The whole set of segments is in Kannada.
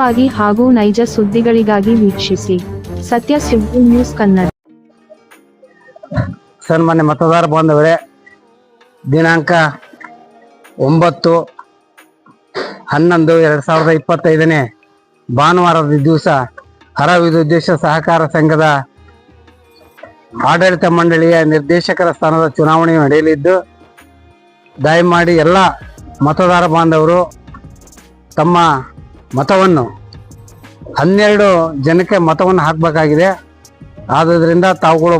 ವಾಗಿ ಹಾಗೂ ನೈಜ ಸುದ್ದಿಗಳಿಗಾಗಿ ವೀಕ್ಷಿಸಿ. ಸತ್ಯ ಸುದ್ದಿ ನ್ಯೂಸ್ ಕನ್ನಡ. ಸನ್ಮಾನ್ಯ ಮತದಾರ ಬಾಂಧವರೇ, ದಿನಾಂಕ ಒಂಬತ್ತು ಹನ್ನೊಂದು ಎರಡು ಸಾವಿರದ ಇಪ್ಪತ್ತೈದನೇ ಭಾನುವಾರದ ದಿವಸ ಹರ ಉದ್ದೇಶ ಸಹಕಾರ ಸಂಘದ ಆಡಳಿತ ಮಂಡಳಿಯ ನಿರ್ದೇಶಕರ ಸ್ಥಾನದ ಚುನಾವಣೆ ನಡೆಯಲಿದ್ದು, ದಯಮಾಡಿ ಎಲ್ಲ ಮತದಾರ ಬಾಂಧವರು ತಮ್ಮ ಮತವನ್ನು ಹನ್ನೆರಡು ಜನಕ್ಕೆ ಮತವನ್ನು ಹಾಕಬೇಕಾಗಿದೆ. ಆದ್ದರಿಂದ ತಾವುಗಳು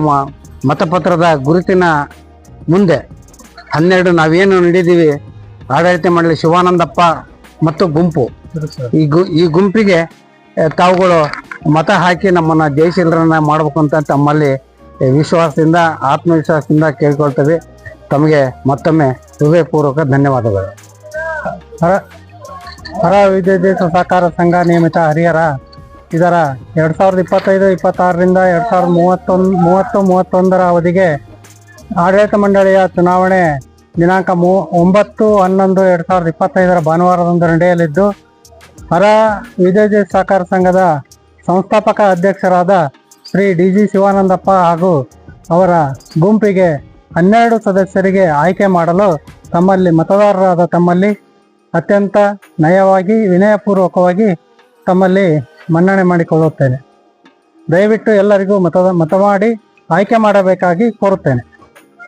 ಮತಪತ್ರದ ಗುರುತಿನ ಮುಂದೆ ಹನ್ನೆರಡು ನಾವೇನು ನೀಡಿದ್ದೀವಿ? ಆಡಳಿತ ಮಂಡಳಿ ಶಿವಾನಂದಪ್ಪ ಮತ್ತು ಗುಂಪು. ಈ ಗು, ಈ ಗುಂಪಿಗೆ ತಾವುಗಳು ಮತ ಹಾಕಿ ನಮ್ಮನ್ನು ಜಯಶೀಲರನ್ನ ಮಾಡಬೇಕು ಅಂತ ತಮ್ಮಲ್ಲಿ ವಿಶ್ವಾಸದಿಂದ, ಆತ್ಮವಿಶ್ವಾಸದಿಂದ ಕೇಳ್ಕೊಳ್ತೇವೆ. ತಮಗೆ ಮತ್ತೊಮ್ಮೆ ಹೃದಯಪೂರ್ವಕ ಧನ್ಯವಾದಗಳು. ಹರ ವಿದ್ಯುತ್ ಸಹಕಾರ ಸಂಘ ನಿಯಮಿತ ಹರಿಹರ ಇದರ ಎರಡು ಸಾವಿರದ ಇಪ್ಪತ್ತೈದು, ಇಪ್ಪತ್ತಾರರಿಂದ ಎರಡು ಸಾವಿರದ ಮೂವತ್ತೊಂದು, ಮೂವತ್ತು, ಮೂವತ್ತೊಂದರ ಅವಧಿಗೆ ಆಡಳಿತ ಮಂಡಳಿಯ ಚುನಾವಣೆ ದಿನಾಂಕ ಮೂ, ಒಂಬತ್ತು, ಹನ್ನೊಂದು, ಎರಡು ಸಾವಿರದ ಇಪ್ಪತ್ತೈದರ ಭಾನುವಾರದಂದು ನಡೆಯಲಿದ್ದು ಹರ ವಿದ್ಯುತ್ ಸಹಕಾರ ಸಂಘದ ಸಂಸ್ಥಾಪಕ ಅಧ್ಯಕ್ಷರಾದ ಶ್ರೀ ಡಿ ಜಿ ಶಿವಾನಂದಪ್ಪ ಹಾಗೂ ಅವರ ಗುಂಪಿಗೆ ಹನ್ನೆರಡು ಸದಸ್ಯರಿಗೆ ಆಯ್ಕೆ ಮಾಡಲು ತಮ್ಮಲ್ಲಿ ಮತದಾರರಾದ ತಮ್ಮಲ್ಲಿ ಅತ್ಯಂತ ನಯವಾಗಿ ವಿನಯಪೂರ್ವಕವಾಗಿ ತಮ್ಮಲ್ಲಿ ಮನ್ನಣೆ ಮಾಡಿಕೊಳ್ಳುತ್ತೇನೆ. ದಯವಿಟ್ಟು ಎಲ್ಲರಿಗೂ ಮತದ ಮತ ಮಾಡಿ ಆಯ್ಕೆ ಮಾಡಬೇಕಾಗಿ ಕೋರುತ್ತೇನೆ.